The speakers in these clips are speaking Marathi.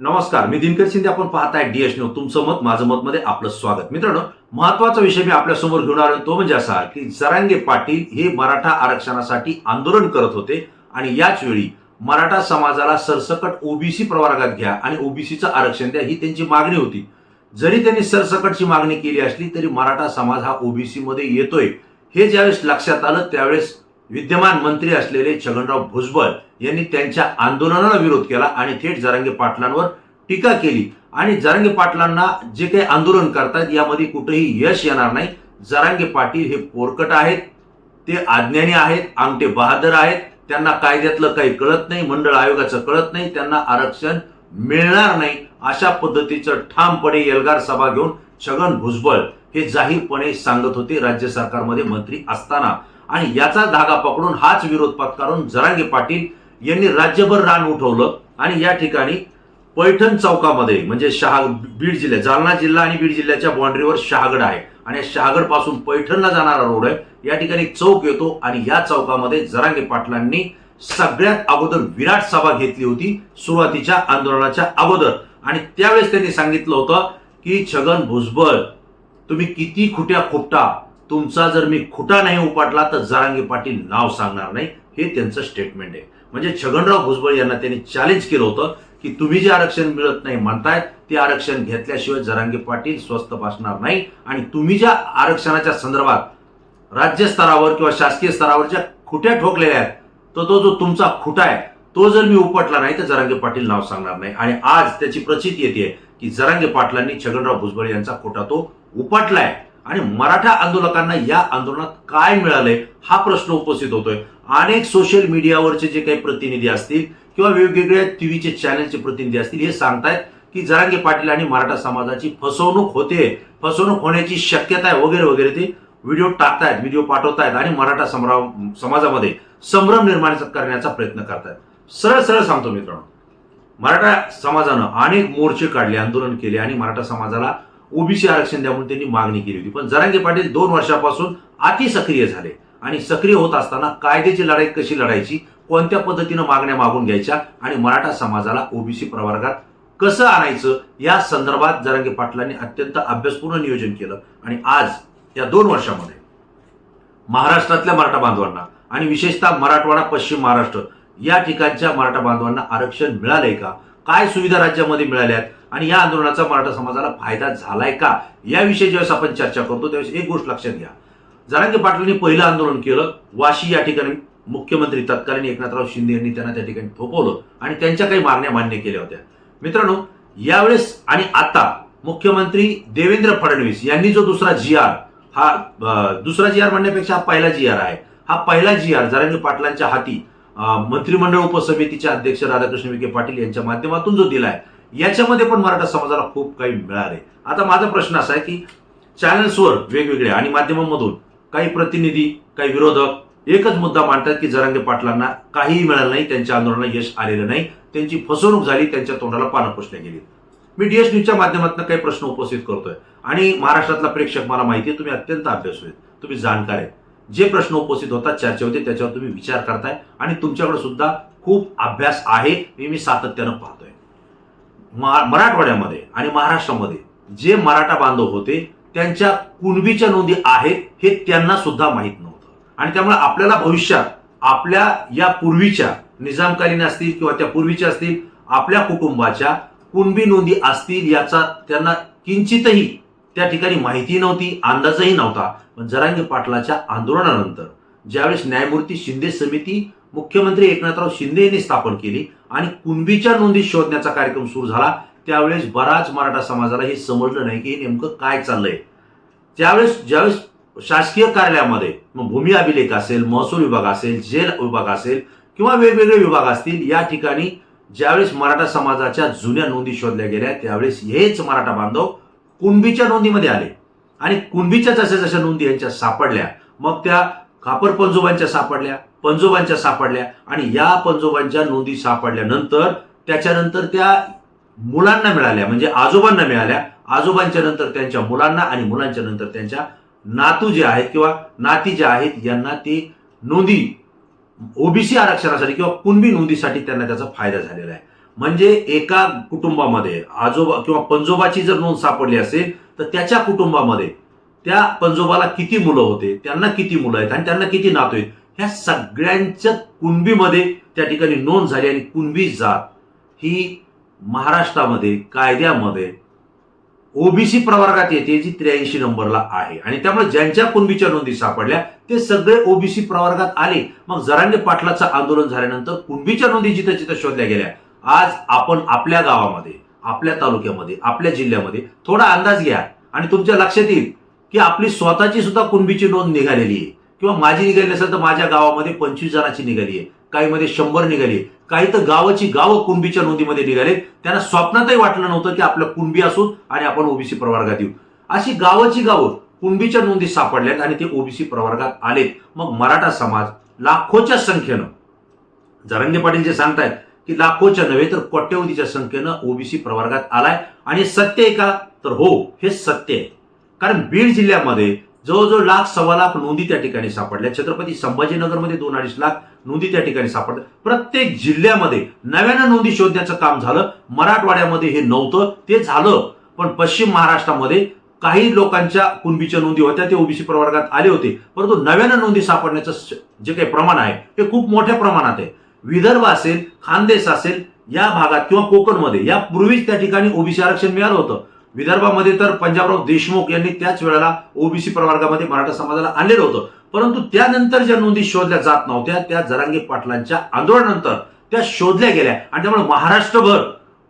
नमस्कार मी दिनकर शिंदे. आपण पाहताय डीएस न्यूज तुमचं मत माझं मत मध्ये आपलं स्वागत. मित्रांनो महत्त्वाचा विषय मी आपल्यासमोर घेऊन आलो तो म्हणजे असा की जरांगे पाटील हे मराठा आरक्षणासाठी आंदोलन करत होते आणि याच वेळी मराठा समाजाला सरसकट ओबीसी प्रवर्गात घ्या आणि ओबीसीचं आरक्षण द्या ही त्यांची मागणी होती. जरी त्यांनी सरसकटची मागणी केली असली तरी मराठा समाज हा ओबीसी मध्ये येतोय. हे ज्यावेळेस लक्षात आलं त्यावेळेस विद्यमान मंत्री असलेले छगनराव भुजबळ यांनी त्यांच्या आंदोलनाला विरोध केला आणि थेट जरांगे पाटलांवर टीका केली. आणि जरांगे पाटलांना जे काही आंदोलन करतात यामध्ये कुठेही यश येणार नाही. जरांगे पाटील हे पोरकट आहेत ते अज्ञानी आहेत आमटे बहादर आहेत. त्यांना कायद्यातलं काही कळत नाही मंडळ आयोगाचं कळत नाही. त्यांना आरक्षण मिळणार नाही. अशा पद्धतीचं ठामपणे एल्गार सभा घेऊन छगन भुजबळ हे जाहीरपणे सांगत होते राज्य सरकारमध्ये मंत्री असताना. आणि याचा धागा पकडून हाच विरोध पत्कारून जरांगे पाटील यांनी राज्यभर रान उठवलं आणि या ठिकाणी पैठण चौकामध्ये म्हणजे शहा बीड जिल्ह्यात जालना जिल्हा आणि बीड जिल्ह्याच्या बाँड्रीवर शहागड आहे. आणि शहागडपासून पैठणला जाणारा रोड आहे. या ठिकाणी चौक येतो आणि या चौकामध्ये जरांगे पाटलांनी सगळ्यात अगोदर विराट सभा घेतली होती सुरुवातीच्या आंदोलनाच्या अगोदर. आणि त्यावेळेस त्यांनी सांगितलं होतं की छगन भुजबळ तुम्ही किती खुट्या खुपटा. तुमचा जर मी खुटा नाही उपाटला तर जरांगे पाटील नाव सांगणार नाही. हे त्यांचं स्टेटमेंट आहे. म्हणजे छगनराव भुजबळ यांना त्यांनी चॅलेंज केलं होतं की तुम्ही जे आरक्षण मिळत नाही म्हणतायत ते आरक्षण घेतल्याशिवाय जरांगे पाटील स्वस्त बसणार नाही. आणि तुम्ही ज्या आरक्षणाच्या संदर्भात राज्य स्तरावर किंवा शासकीय स्तरावर ज्या खुट्या ठोकलेल्या आहेत तर तो जो तुमचा खुटा आहे तो जर मी उपटला नाही तर जरांगे पाटील नाव सांगणार नाही. आणि आज त्याची प्रचिती येते की जरांगे पाटलांनी छगनराव भुजबळ यांचा खोटा तो उपटलाय. आणि मराठा आंदोलकांना या आंदोलनात काय मिळालंय हा प्रश्न उपस्थित होतोय. अनेक सोशल मीडियावरचे जे काही प्रतिनिधी असतील किंवा वेगवेगळ्या टीव्हीचे चॅनलचे प्रतिनिधी असतील हे सांगतायत की जरांगे पाटील आणि मराठा समाजाची फसवणूक होते. फसवणूक होण्याची शक्यता आहे वगैरे वगैरे ते व्हिडिओ टाकतायत व्हिडिओ पाठवतायत आणि मराठा समराव समाजामध्ये संभ्रम निर्माण करण्याचा प्रयत्न करतायत. सरळ सरळ सांगतो मित्रांनो मराठा समाजानं अनेक मोर्चे काढले आंदोलन केले आणि मराठा समाजाला ओबीसी आरक्षण द्या म्हणून त्यांनी मागणी केली होती. पण जरांगे पाटील दोन वर्षापासून अति सक्रिय झाले. आणि सक्रिय होत असताना कायद्याची लढाई कशी लढायची कोणत्या पद्धतीनं मागण्या मागून घ्यायच्या आणि मराठा समाजाला ओबीसी प्रवर्गात कसं आणायचं या संदर्भात जरांगे पाटलांनी अत्यंत अभ्यासपूर्ण नियोजन केलं. आणि आज या दोन वर्षामध्ये महाराष्ट्रातल्या मराठा बांधवांना आणि विशेषतः मराठवाडा पश्चिम महाराष्ट्र या ठिकाणच्या मराठा बांधवांना आरक्षण मिळालंय का? काय सुविधा राज्यामध्ये मिळाल्यात आणि या आंदोलनाचा मराठा समाजाला फायदा झालाय का? याविषयी ज्यावेळेस आपण चर्चा करतो त्यावेळेस एक गोष्ट लक्षात घ्या. जरांगे पाटलांनी पहिलं आंदोलन केलं वाशी या ठिकाणी मुख्यमंत्री तत्कालीन एकनाथराव शिंदे यांनी त्यांना त्या ठिकाणी थोपवलं आणि त्यांच्या काही मागण्या मान्य केल्या होत्या. मित्रांनो यावेळेस आणि आता मुख्यमंत्री देवेंद्र फडणवीस यांनी जो दुसरा जी आर हा दुसरा जी आर म्हणण्यापेक्षा हा पहिला जी आर आहे. हा पहिला जी आर जरांगे पाटलांच्या हाती मंत्रिमंडळ उपसमितीचे अध्यक्ष राधाकृष्ण विखे पाटील यांच्या माध्यमातून जो दिलाय याच्यामध्ये पण मराठा समाजाला खूप काही मिळाले आता माझा प्रश्न असा आहे की चॅनल्सवर वेगवेगळ्या आणि माध्यमांमधून काही प्रतिनिधी काही विरोधक एकच मुद्दा मांडतात की जरांगे पाटलांना काहीही मिळालं नाही त्यांच्या आंदोलनाला यश आलेलं नाही त्यांची फसवणूक झाली त्यांच्या तोंडाला पानं पुसल्या गेली. मी डीएस न्यूजच्या माध्यमातून काही प्रश्न उपस्थित करतोय. आणि महाराष्ट्रातला प्रेक्षक मला माहिती आहे तुम्ही अत्यंत अभ्यासू आहेत. तुम्ही जाणकार आहेत. जे प्रश्न उपस्थित होतात चर्चे होते त्याच्यावर तुम्ही विचार करताय. आणि तुमच्याकडे सुद्धा खूप अभ्यास आहे हे मी सातत्यानं पाहतोय. मराठवाड्यामध्ये आणि महाराष्ट्रामध्ये जे मराठा बांधव होते त्यांच्या कुणबीच्या नोंदी आहेत हे त्यांना सुद्धा माहीत नव्हतं. आणि त्यामुळे आपल्याला भविष्यात आपल्या या पूर्वीच्या निजामकालीन असतील किंवा त्या पूर्वीच्या असतील आपल्या कुटुंबाच्या कुणबी नोंदी असतील याचा त्यांना किंचितही त्या ठिकाणी माहिती नव्हती अंदाजही नव्हता. पण जरांगे पाटलाच्या आंदोलनानंतर ज्यावेळेस न्यायमूर्ती शिंदे समिती मुख्यमंत्री एकनाथराव शिंदे यांनी स्थापन केली आणि कुणबीच्या नोंदी शोधण्याचा कार्यक्रम सुरू झाला त्यावेळेस बराच मराठा समाजाला हे समजलं नाही की हे नेमकं काय चाललंय. त्यावेळेस ज्यावेळेस शासकीय कार्यालयामध्ये मग भूमी अभिलेख असेल महसूल विभाग असेल जेल विभाग असेल किंवा वेगवेगळे विभाग असतील या ठिकाणी ज्यावेळेस मराठा समाजाच्या जुन्या नोंदी शोधल्या गेल्या त्यावेळेस हेच मराठा बांधव कुणबीच्या नोंदीमध्ये आले. आणि कुणबीच्या जशा जशा नोंदी यांच्या सापडल्या मग त्या खापर पंजोबांच्या सापडल्या पंजोबांच्या सापडल्या आणि या पंजोबांच्या नोंदी सापडल्यानंतर त्याच्यानंतर त्या मुलांना मिळाल्या म्हणजे आजोबांना मिळाल्या. आजोबांच्या नंतर त्यांच्या मुलांना आणि मुलांच्या नंतर त्यांच्या नातू जे आहेत किंवा नाती जे आहेत यांना ती नोंदी ओबीसी आरक्षणासाठी किंवा कुणबी नोंदीसाठी त्यांना त्याचा फायदा झालेला आहे. म्हणजे एका कुटुंबामध्ये आजोबा किंवा पंजोबाची जर नोंद सापडली असेल तर त्याच्या कुटुंबामध्ये त्या पंजोबाला किती मुलं होते त्यांना किती मुलं आहेत आणि त्यांना किती नातू आहेत ह्या सगळ्यांच्या कुणबीमध्ये त्या ठिकाणी नोंद झाली आणि कुणबी जात ही महाराष्ट्रामध्ये कायद्यामध्ये ओबीसी प्रवर्गात येते जी त्र्याऐंशी नंबरला आहे. आणि त्यामुळे ज्यांच्या कुणबीच्या नोंदी सापडल्या ते सगळे ओबीसी प्रवर्गात आले. मग जरांगे पाटलाचं आंदोलन झाल्यानंतर कुणबीच्या नोंदी जिथं जिथं शोधल्या गेल्या? आज आपण आपल्या गावामध्ये आपल्या तालुक्यामध्ये आपल्या जिल्ह्यामध्ये थोडा अंदाज घ्या. आणि तुमच्या लक्षात येईल की आपली स्वतःची सुद्धा कुणबीची नोंद निघालेली आहे. किंवा माझी निघाली असेल तर माझ्या गावामध्ये पंचवीस जणांची निघाली आहे. काही मध्ये शंभर निघाली आहे. काही तर गावाची गावं कुणबीच्या नोंदीमध्ये निघाले त्यांना स्वप्नातही वाटलं नव्हतं की आपलं कुणबी असून आणि आपण ओबीसी प्रवर्गात येऊ. अशी गावाची गावं कुणबीच्या नोंदी सापडल्यात आणि ते ओबीसी प्रवर्गात आलेत. मग मराठा समाज लाखोच्या संख्येनं जरंगे पाटील जे सांगतायत की लाखोच्या नव्हे तर कोट्यवधीच्या संख्येनं ओबीसी प्रवर्गात आलाय. आणि सत्य आहे का? तर हो हे सत्य आहे. कारण बीड जिल्ह्यामध्ये जवळजवळ लाख सव्वा लाख नोंदी त्या ठिकाणी सापडल्या. छत्रपती संभाजीनगरमध्ये दोन अडीच लाख नोंदी त्या ठिकाणी सापडल्या. प्रत्येक जिल्ह्यामध्ये नव्यानं नोंदी शोधण्याचं काम झालं. मराठवाड्यामध्ये हे नव्हतं ते झालं. पण पश्चिम महाराष्ट्रामध्ये काही लोकांच्या कुणबीच्या नोंदी होत्या ते ओबीसी प्रवर्गात आले होते. परंतु नव्यानं नोंदी सापडण्याचं जे काही प्रमाण आहे ते खूप मोठ्या प्रमाणात आहे. विदर्भ असेल खानदेश असेल या भागात किंवा कोकणमध्ये यापूर्वीच त्या ठिकाणी ओबीसी आरक्षण मिळालं होतं. विदर्भामध्ये तर पंजाबराव देशमुख यांनी त्याच वेळेला ओबीसी प्रवर्गामध्ये मराठा समाजाला आणलेलं होतं. परंतु त्यानंतर ज्या नोंदी शोधल्या जात नव्हत्या त्या जरांगे पाटलांच्या आंदोलनानंतर त्या शोधल्या गेल्या. आणि त्यामुळे महाराष्ट्रभर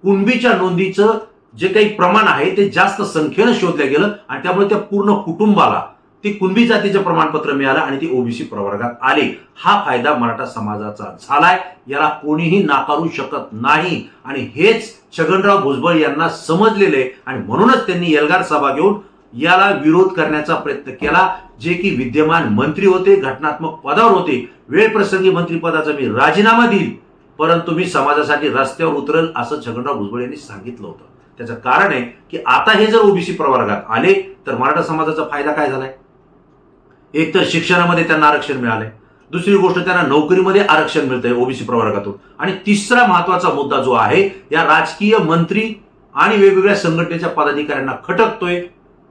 कुणबीच्या नोंदीचं जे काही प्रमाण आहे ते जास्त संख्येनं शोधलं गेलं आणि त्यामुळे त्या पूर्ण कुटुंबाला ते कुणबी जातीचं प्रमाणपत्र मिळालं आणि ती ओबीसी प्रवर्गात आले. हा फायदा मराठा समाजाचा झालाय. याला कोणीही नाकारू शकत नाही. आणि हेच छगनराव भुजबळ यांना समजलेले आणि म्हणूनच त्यांनी एल्गार सभा घेऊन याला विरोध करण्याचा प्रयत्न केला जे की विद्यमान मंत्री होते घटनात्मक पदावर होते. वेळप्रसंगी मंत्रिपदाचा मी राजीनामा देईल परंतु मी समाजासाठी रस्त्यावर उतरेल असं छगनराव भुजबळ यांनी सांगितलं होतं. त्याचं कारण आहे की आता हे जर ओबीसी प्रवर्गात आले तर मराठा समाजाचा फायदा काय झालाय? एक तर शिक्षणामध्ये त्यांना आरक्षण मिळालंय. दुसरी गोष्ट त्यांना नोकरीमध्ये आरक्षण मिळतंय ओबीसी प्रवर्गातून. आणि तिसरा महत्त्वाचा मुद्दा जो आहे या राजकीय मंत्री आणि वेगवेगळ्या संघटनेच्या पदाधिकाऱ्यांना खटकतोय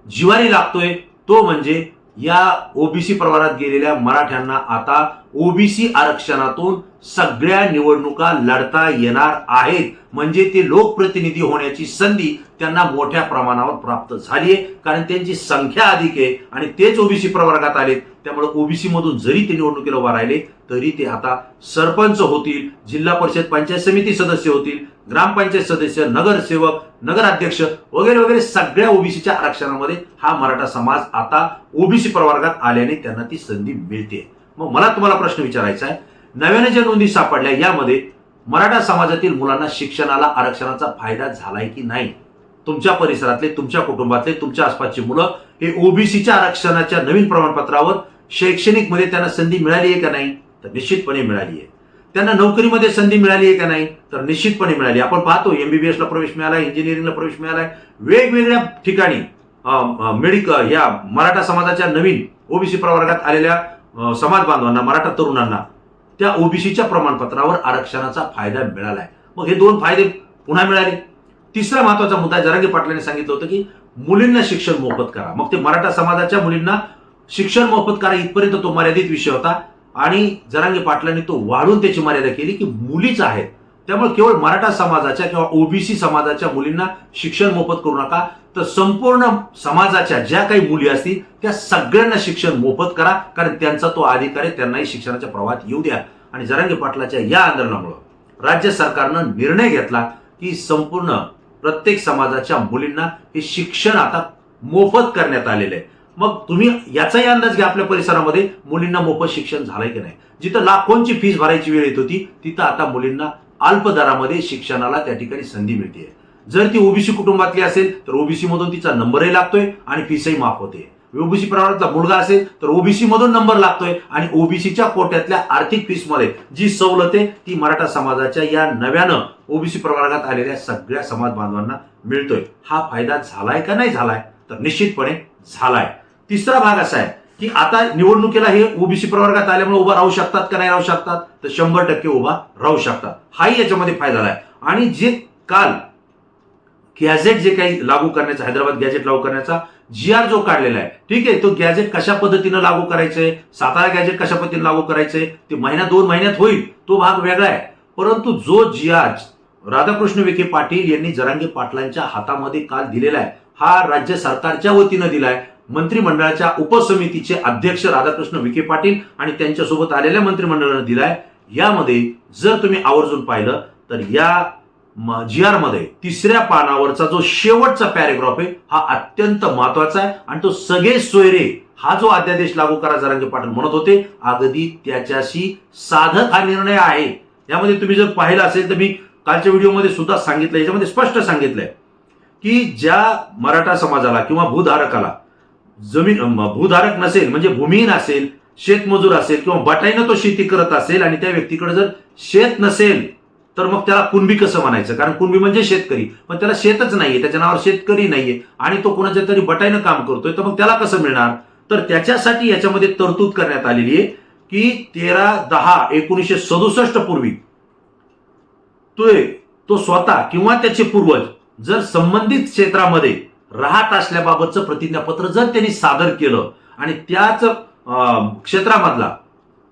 जिवारी लागतोय तो म्हणजे या ओबीसी प्रवारात गेलेल्या मराठ्यांना आता ओबीसी आरक्षणातून सगळ्या निवडणुका लढता येणार आहेत. म्हणजे ते लोकप्रतिनिधी होण्याची संधी त्यांना मोठ्या प्रमाणावर प्राप्त झाली आहे कारण त्यांची संख्या अधिक आहे आणि तेच ओबीसी प्रवर्गात आलेत. त्यामुळे ओबीसी मधून जरी ते निवडणुकीला उभा राहिले तरी ते आता सरपंच होतील जिल्हा परिषद पंचायत समिती सदस्य होतील ग्रामपंचायत सदस्य नगरसेवक नगराध्यक्ष वगैरे वगैरे सगळ्या ओबीसीच्या आरक्षणामध्ये हा मराठा समाज आता ओबीसी प्रवर्गात आल्याने त्यांना ती संधी मिळते. मग मला तुम्हाला प्रश्न विचारायचा आहे. नव्याने ज्या नोंदी सापडल्या यामध्ये मराठा समाजातील मुलांना शिक्षणाला आरक्षणाचा फायदा झालाय की नाही? तुमच्या परिसरातले तुमच्या कुटुंबातले तुमच्या आसपासची मुलं हे ओबीसीच्या आरक्षणाच्या नवीन प्रमाणपत्रावर शैक्षणिकमध्ये त्यांना संधी मिळाली आहे का नाही? तर निश्चितपणे मिळाली आहे त्यांना नोकरीमध्ये संधी मिळाली आहे का नाही? तर निश्चितपणे मिळाली. आपण पाहतो एमबीबीएस ला प्रवेश मिळाला इंजिनिअरिंगला प्रवेश मिळालाय. वेगवेगळ्या ठिकाणी मेडिकल या मराठा समाजाच्या नवीन ओबीसी प्रवर्गात आलेल्या समाज बांधवांना मराठा तरुणांना त्या ओबीसीच्या प्रमाणपत्रावर आरक्षणाचा फायदा मिळालाय. मग हे दोन फायदे पुन्हा मिळाले. तिसरा महत्त्वाचा मुद्दा जरांगे पाटलांनी सांगितलं होतं की मुलींना शिक्षण मोफत करा. मग ते मराठा समाजाच्या मुलींना शिक्षण मोफत करा इथपर्यंत तो मर्यादित विषय होता. आणि जरांगे पाटलांनी तो वाढून त्याची मर्यादा केली की मुलीच आहेत. त्यामुळे केवळ मराठा समाजाच्या किंवा ओबीसी समाजाच्या मुलींना शिक्षण मोफत करू नका. तर संपूर्ण समाजाच्या ज्या काही मुली असतील त्या सगळ्यांना शिक्षण मोफत करा कारण त्यांचा तो अधिकार आहे त्यांनाही शिक्षणाच्या प्रवाहात येऊ द्या. आणि जरांगे पाटलाच्या या आंदोलनामुळं राज्य सरकारनं निर्णय घेतला की संपूर्ण प्रत्येक समाजाच्या मुलींना हे शिक्षण आता मोफत करण्यात आलेलं आहे. मग तुम्ही याचाही अंदाज घ्या आपल्या परिसरामध्ये. मुलींना मोफत शिक्षण झालंय की नाही? जिथं लाखोंची फीस भरायची वेळ येत होती तिथं आता मुलींना अल्प दरामध्ये शिक्षणाला त्या ठिकाणी संधी मिळते जर ती ओबीसी कुटुंबातली असेल तर ओबीसी मधून तिचा नंबरही लागतोय आणि फीसही माफ होते. ओबीसी प्रमाणातला मुलगा असेल तर ओबीसी मधून नंबर लागतोय आणि ओबीसीच्या कोट्यातल्या आर्थिक फीसमध्ये जी सवलत आहे ती मराठा समाजाच्या या नव्यानं ओबीसी प्रवर्गात आलेल्या सगळ्या समाज बांधवांना मिळतोय. हा फायदा झालाय का नाही झालाय? तर निश्चितपणे झालाय. तिसरा भाग असा आहे की आता निवडणुकीला हे ओबीसी प्रवर्गात आल्यामुळे उभा राहू शकतात का नाही राहू शकतात? तर शंभर टक्के उभा राहू शकतात. हाही याच्यामध्ये फायदा आहे आणि जे काल गॅझेट जे काही लागू करण्याचा हैदराबाद गॅझेट लागू करण्याचा जी आर जो काढलेला आहे ठीक आहे तो गॅझेट कशा पद्धतीनं लागू करायचंय सातारा गॅझेट कशा पद्धतीने लागू करायचंय ते महिना दोन महिन्यात होईल तो भाग वेगळा आहे. परंतु जो जी आर राधाकृष्ण विखे पाटील यांनी जरांगे पाटलांच्या हातामध्ये काल दिलेला आहे हा राज्य सरकारच्या वतीनं दिलाय मंत्रिमंडळाच्या उपसमितीचे अध्यक्ष राधाकृष्ण विखे पाटील आणि त्यांच्यासोबत आलेल्या मंत्रिमंडळानं दिलाय. यामध्ये जर तुम्ही आवर्जून पाहिलं तर या जी आरमध्ये तिसऱ्या पानावरचा जो शेवटचा पॅरेग्राफ आहे हा अत्यंत महत्त्वाचा आहे आणि तो सगळे सोयरे हा जो अध्यादेश लागू करा जरांगे पाटील म्हणत होते अगदी त्याच्याशी साधक हा निर्णय आहे. यामध्ये तुम्ही जर पाहिलं असेल तर मी कालच्या व्हिडिओमध्ये सुद्धा सांगितलं याच्यामध्ये स्पष्ट सांगितलंय की ज्या मराठा समाजाला किंवा भूधारकाला जमीन भूधारक नसेल म्हणजे भूमिहीन असेल शेतमजूर असेल किंवा बटाईनं तो शेती करत असेल आणि त्या व्यक्तीकडे जर शेत नसेल तर मग त्याला कुणबी कसं म्हणायचं? कारण कुणबी म्हणजे शेतकरी. पण त्याला शेतच नाहीये त्याच्या नावावर शेतकरी नाहीये आणि तो कुणाच्या तरी बटाईनं काम करतोय तर मग त्याला कसं मिळणार? तर त्याच्यासाठी याच्यामध्ये तरतूद करण्यात आलेली आहे की तेरा दहा एकोणीसशे सदुसष्ट पूर्वी तो तो स्वतः किंवा त्याचे पूर्वज जर संबंधित क्षेत्रामध्ये राहत असल्याबाबतचं प्रतिज्ञापत्र जर त्यांनी सादर केलं आणि त्याच अं, क्षेत्रामधला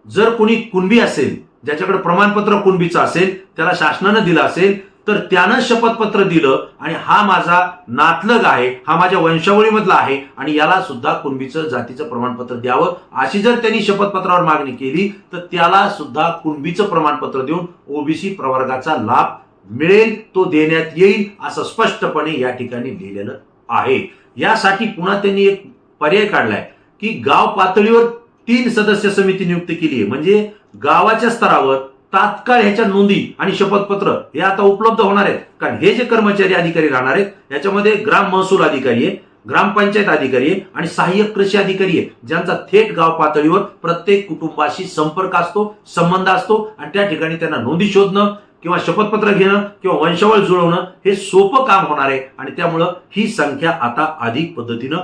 जर कोणी कुणबी असेल ज्याच्याकडे प्रमाणपत्र कुणबीचं असेल त्याला शासनानं दिलं असेल तर त्यानं शपथपत्र दिलं आणि हा माझा नातलग आहे हा माझ्या वंशावळीमधला आहे आणि याला सुद्धा कुणबीचं जातीचं प्रमाणपत्र द्यावं अशी जर त्यांनी शपथपत्रावर मागणी केली तर त्याला सुद्धा कुणबीचं प्रमाणपत्र देऊन ओबीसी प्रवर्गाचा लाभ मिळेल तो देण्यात येईल असं स्पष्टपणे या ठिकाणी लिहिलेलं आहे. यासाठी पुन्हा त्यांनी एक पर्याय काढलाय? की गाव पातळीवर तीन सदस्य समिती नियुक्त केली आहे म्हणजे गावाच्या स्तरावर तात्काळ ह्याच्या नोंदी आणि शपथपत्र हे आता उपलब्ध होणार आहेत. कारण हे जे कर्मचारी अधिकारी राहणार आहेत याच्यामध्ये ग्राम महसूल अधिकारी आहे ग्रामपंचायत अधिकारी आहे आणि सहाय्यक कृषी अधिकारी आहे. ज्यांचा थेट गाव पातळीवर प्रत्येक कुटुंबाशी संपर्क असतो संबंध असतो आणि त्या ठिकाणी त्यांना नोंदी शोधणं किंवा शपथपत्र घेणं किंवा वंशावळ जुळवणं हे सोपं काम होणार आहे आणि त्यामुळं ही संख्या आता अधिक पद्धतीनं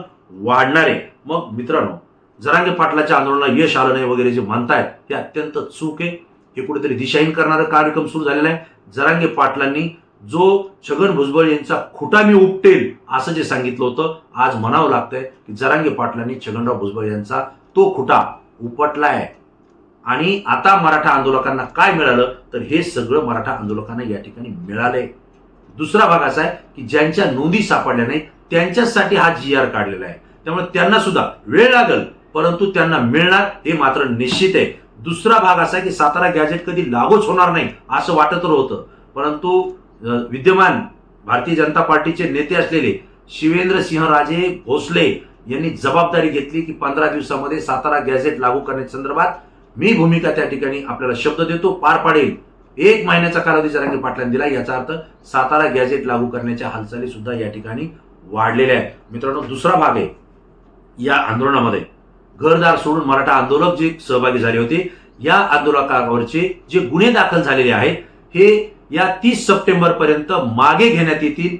वाढणार आहे. मग मित्रांनो जरांगे पाटलाच्या आंदोलनाला यश आलं नाही वगैरे जे म्हणतायत हे अत्यंत चूक आहे. हे कुठेतरी दिशाहीन करणारं कार्यक्रम सुरू झालेला आहे. जरांगे पाटलांनी जो छगन भुजबळ यांचा खुटा मी उपटेल असं जे सांगितलं होतं आज म्हणावं लागतंय की जरांगे पाटलांनी छगनराव भुजबळ यांचा तो खुटा उपटलाय. आणि आता मराठा आंदोलकांना काय मिळालं? तर हे सगळं मराठा आंदोलकांना या ठिकाणी मिळालंय दुसरा भाग असा आहे की ज्यांच्या नोंदी सापडल्या नाही त्यांच्यासाठी हा जी आर काढलेला आहे. त्यामुळे त्यांना सुद्धा वेळ लागल परंतु त्यांना मिळणार हे मात्र निश्चित आहे. दुसरा भाग असा आहे की सातारा गॅजेट कधी लागूच होणार नाही असं वाटत होतं. परंतु विद्यमान भारतीय जनता पार्टीचे नेते असलेले शिवेंद्र सिंह राजे भोसले यांनी जबाबदारी घेतली की पंधरा दिवसामध्ये सातारा गॅझेट लागू करण्याच्या संदर्भात मी भूमिका त्या ठिकाणी आपल्याला शब्द देतो पार पाडेल. एक महिन्याचा कालावधी जरांगे पाटलांनी दिला याचा अर्थ सातारा गॅझेट लागू करण्याच्या हालचाली सुद्धा या ठिकाणी वाढलेल्या आहेत. मित्रांनो दुसरा भाग आहे या आंदोलनामध्ये. घरदार सोडून मराठा आंदोलक जे सहभागी झाले होते या आंदोलकावरचे जे गुन्हे दाखल झालेले आहेत हे या तीस सप्टेंबर पर्यंत मागे घेण्यात येतील.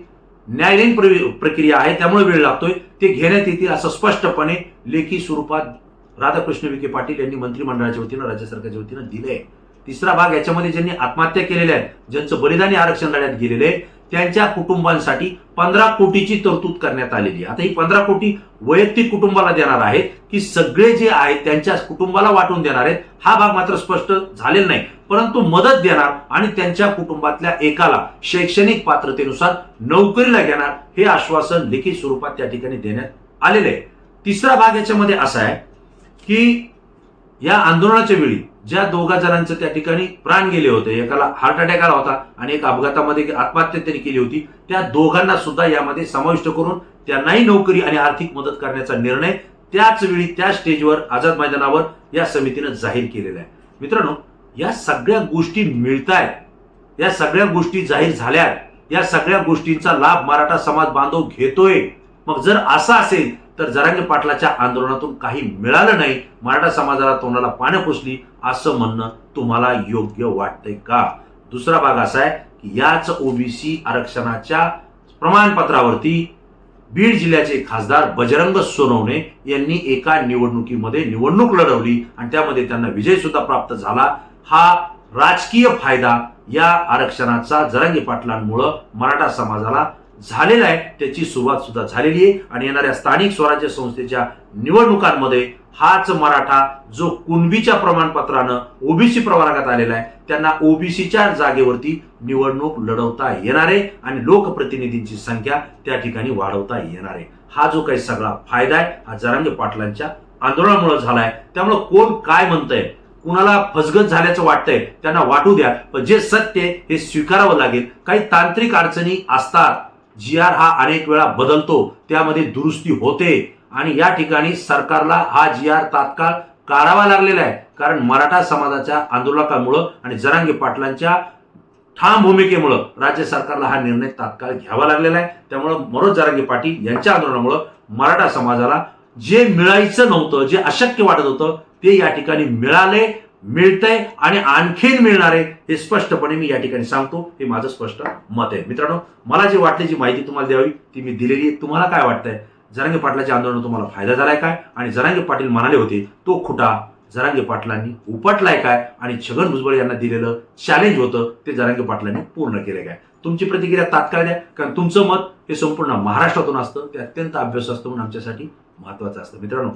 न्यायालयीन प्रक्रिया आहे त्यामुळे वेळ लागतोय. ते घेण्यात येतील असं स्पष्टपणे लेखी स्वरूपात राधाकृष्ण विखे पाटील यांनी मंत्रिमंडळाच्या वतीनं राज्य सरकारच्या वतीनं दिले तिसरा भाग याच्यामध्ये ज्यांनी आत्महत्या केलेल्या आहेत ज्यांचं बलिदानी आरक्षण लढ्यात गेलेले त्यांच्या कुटुंबांसाठी पंधरा कोटीची तरतूद करण्यात आलेली आता ही पंधरा कोटी वैयक्तिक कुटुंबाला देणार आहेत की सगळे जे आहेत त्यांच्या कुटुंबाला वाटून देणार आहेत हा भाग मात्र स्पष्ट झालेला नाही. परंतु मदत देणार आणि त्यांच्या कुटुंबातल्या एकाला शैक्षणिक पात्रतेनुसार नोकरीला घेणार हे आश्वासन लिखित स्वरूपात त्या ठिकाणी देण्यात आलेले आहे. तिसरा भाग याच्यामध्ये असा आहे की या आंदोलनाच्या वेळी ज्या दोघा जणांचं त्या ठिकाणी प्राण गेले होते एकाला हार्ट अटॅक आला होता आणि एक अपघातामध्ये आत्महत्या त्यांनी केली होती त्या दोघांना सुद्धा यामध्ये समाविष्ट करून त्यांनाही नोकरी आणि आर्थिक मदत करण्याचा निर्णय त्याच वेळी त्या स्टेजवर आझाद मैदानावर या समितीनं जाहीर केलेला आहे. मित्रांनो या सगळ्या गोष्टी मिळतायत या सगळ्या गोष्टी जाहीर झाल्यात या सगळ्या गोष्टींचा लाभ मराठा समाज बांधव घेतोय. मग जर असं असेल तर जरांगे पाटलाच्या आंदोलनातून काही मिळालं नाही. मराठा समाजाला तोंडाला पानं पुसली असं म्हणणं तुम्हाला योग्य वाटतंय का? दुसरा भाग असा आहे की याच ओबीसी आरक्षणाच्या प्रमाणपत्रावरती बीड जिल्ह्याचे खासदार बजरंग सोनवणे यांनी एका निवडणुकीमध्ये निवडणूक लढवली आणि त्यामध्ये त्यांना विजय सुद्धा प्राप्त झाला. हा राजकीय फायदा या आरक्षणाचा जरांगे पाटलांमुळं मराठा समाजाला झालेला आहे त्याची सुरुवात सुद्धा झालेली आहे. आणि येणाऱ्या स्थानिक स्वराज्य संस्थेच्या निवडणुकांमध्ये हाच मराठा जो कुणबीच्या प्रमाणपत्रानं ओबीसी प्रवर्गात आलेला आहे त्यांना ओबीसीच्या जागेवरती निवडणूक लढवता येणार आहे आणि लोकप्रतिनिधींची संख्या त्या ठिकाणी वाढवता येणार आहे. हा जो काही सगळा फायदा आहे हा जरांगे पाटलांच्या आंदोलनामुळे झालाय. त्यामुळे कोण काय म्हणतंय कुणाला फसगत झाल्याचं वाटतंय त्यांना वाटू द्या. पण जे सत्य हे स्वीकारावं लागेल. काही तांत्रिक अडचणी असतात जी आर हा अनेक वेळा बदलतो त्यामध्ये दुरुस्ती होते. आणि या ठिकाणी सरकारला हा जी आर तात्काळ काढावा लागलेला आहे. कारण मराठा समाजाच्या आंदोलकामुळं आणि जरांगे पाटलांच्या ठाम भूमिकेमुळं राज्य सरकारला हा निर्णय तात्काळ घ्यावा लागलेला आहे. त्यामुळं मनोज जरांगे पाटील यांच्या आंदोलनामुळं मराठा समाजाला जे मिळायचं नव्हतं जे अशक्य वाटत होतं ते या ठिकाणी मिळाले. मिळतंय आणि आणखीन मिळणार आहे हे स्पष्टपणे मी या ठिकाणी सांगतो. हे माझं स्पष्ट मत आहे. मित्रांनो मला जी वाटली जी माहिती तुम्हाला द्यावी ती मी दिलेली आहे. तुम्हाला काय वाटतंय? जरांगे पाटलाच्या आंदोलनात तुम्हाला फायदा झालाय काय? आणि जरांगे पाटील म्हणाले होते तो खुटा जरांगे पाटलांनी उपटलाय काय? आणि छगन भुजबळ यांना दिलेलं चॅलेंज होतं ते जरांगे पाटलांनी पूर्ण केलं काय? तुमची प्रतिक्रिया तात्काळ द्या. कारण तुमचं मत हे संपूर्ण महाराष्ट्रातून असतं. ते अत्यंत अभ्यास असतं म्हणून आमच्यासाठी महत्वाचं असतं. मित्रांनो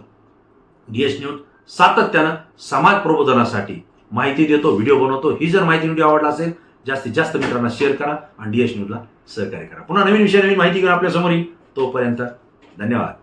डीएस न्यूज सातत्यानं समाज प्रबोधनासाठी माहिती देतो व्हिडिओ बनवतो. ही जर माहिती व्हिडिओ आवडला असेल जास्तीत जास्त मित्रांना शेअर करा आणि डीएस न्यूजला सहकार्य करा. पुन्हा नवीन विषय नवीन माहिती घेऊन आपल्यासमोर येईल. तोपर्यंत धन्यवाद.